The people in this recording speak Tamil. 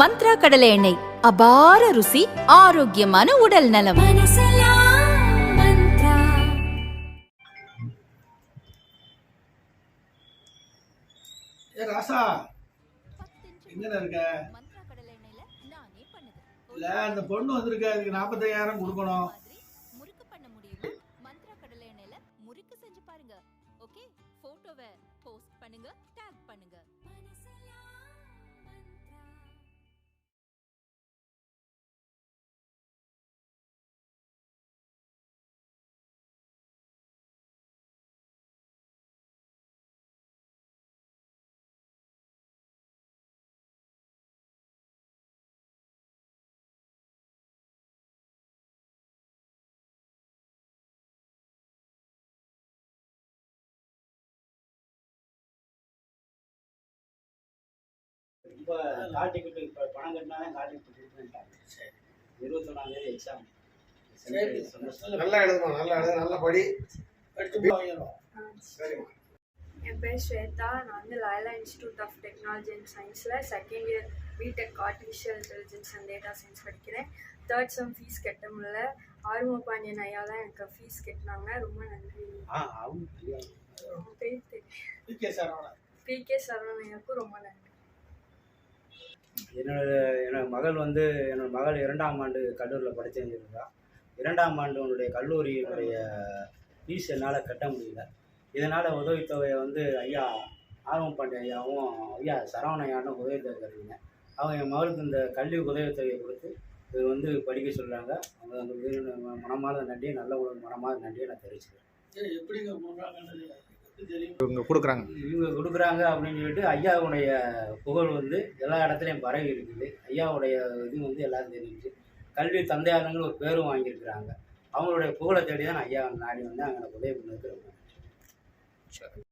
மந்த்ரா கடலை எண்ணெய். அபார ருசி ஆரோக்கியமான உடல் நலம். ஏ ராசா. எங்கடா இருக்க? மந்த்ரா கடலை எண்ணெயில நானே பண்ணுது இல்ல அந்த பொண்ணு வந்திருக்க. அதுக்கு நாற்பத்தையாயிரம் கொடுக்கணும். முறுக்கு பண்ண முடியுமா மந்த்ரா கடலை எண்ணெயில முறுக்கு செஞ்சு பாருங்க. ஓகே? போட்டோவை போஸ்ட் பண்ணுங்க டேக் பண்ணுங்க. இப்போ கால் இப்போ பணம் கட்டினா தான் கால் டிக்கெட். இருபத்தொன்னாம் தேதி எக்ஸாம் சரி. நல்லா எழுதணும் நல்லா எழுதணும் நல்லா படி. படிச்சு வாங்கிடும் சரிம்மா. என் பேர் ஸ்வேதா. நான் வந்து Loyola institute of technology and சயின்ஸில் second year B Tech artificial intelligence and data science படிக்கிறேன். தேர்ட் செம் ஃபீஸ் கட்ட முடியல. ஆறும பாண்டியன் ஐயா தான் எனக்கு ஃபீஸ் கட்டினாங்க. ரொம்ப நன்றி. ஆ அவங்க தெரியாது. பேர் PK Saravanan. P K Saravanan ஐயாவுக்கும் ரொம்ப நன்றி. என்னோட என்னோட மகள் வந்து என்னோட மகள் இரண்டாம் ஆண்டு கல்லூரியில் படிச்சிருந்தா இரண்டாம் ஆண்டு உன்னுடைய கல்லூரியினுடைய ஃபீஸ் என்னால் கட்ட முடியல. இதனால் உதவித்தொகையை வந்து ஐயா ஆர்வம் பாண்டிய ஐயாவும் ஐயா சரவண ஐயாவும் உதவித்தொகை தருவீங்க. அவங்க என் மகளுக்கு இந்த கல்வி உதவித்தொகையை கொடுத்து இது வந்து படிக்க சொல்கிறாங்க அவங்க அந்த உதவி மனமார்ந்த நன்றியை நல்ல ஒரு மனமார்ந்த நன்றியை நான் தெரிவிச்சுக்கிறேன். எப்படிங்க இவங்க கொடுக்குறாங்க. இவங்க கொடுக்குறாங்க அப்படின்னு சொல்லிட்டு ஐயாவுடைய புகழ் வந்து எல்லா இடத்துலையும் பரவி இருக்குது. ஐயாவுடைய இது வந்து எல்லாரும் தெரியுது கல்வி தந்தையாளர்கள் ஒரு பேரும் வாங்கியிருக்கிறாங்க. அவங்களுடைய புகழை தேடி தான் ஐயா நாடி வந்து அங்கே உதவி நன்றி.